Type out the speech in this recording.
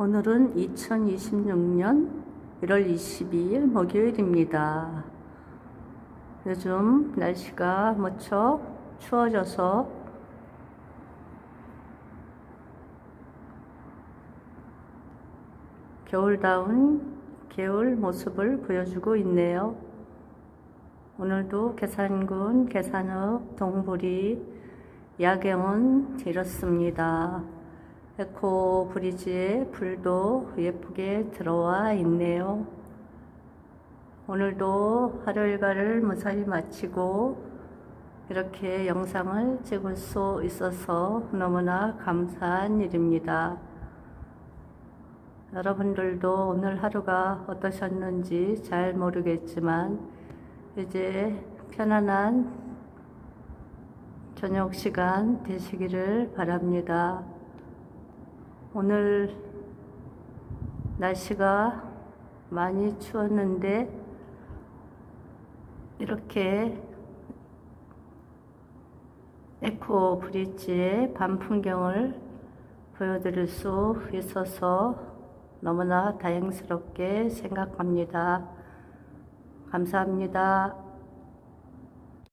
오늘은 2026년 1월 22일 목요일입니다. 요즘 날씨가 무척 추워져서 겨울다운 겨울 모습을 보여주고 있네요. 오늘도 계산군 계산읍 동부리 야경은 이렇습니다. 에코 브리지에 불도 예쁘게 들어와 있네요. 오늘도 하루 일과를 무사히 마치고 이렇게 영상을 찍을 수 있어서 너무나 감사한 일입니다. 여러분들도 오늘 하루가 어떠셨는지 잘 모르겠지만 이제 편안한 저녁 시간 되시기를 바랍니다. 오늘 날씨가 많이 추웠는데 이렇게 에코 브릿지의 밤 풍경을 보여드릴 수 있어서 너무나 다행스럽게 생각합니다. 감사합니다.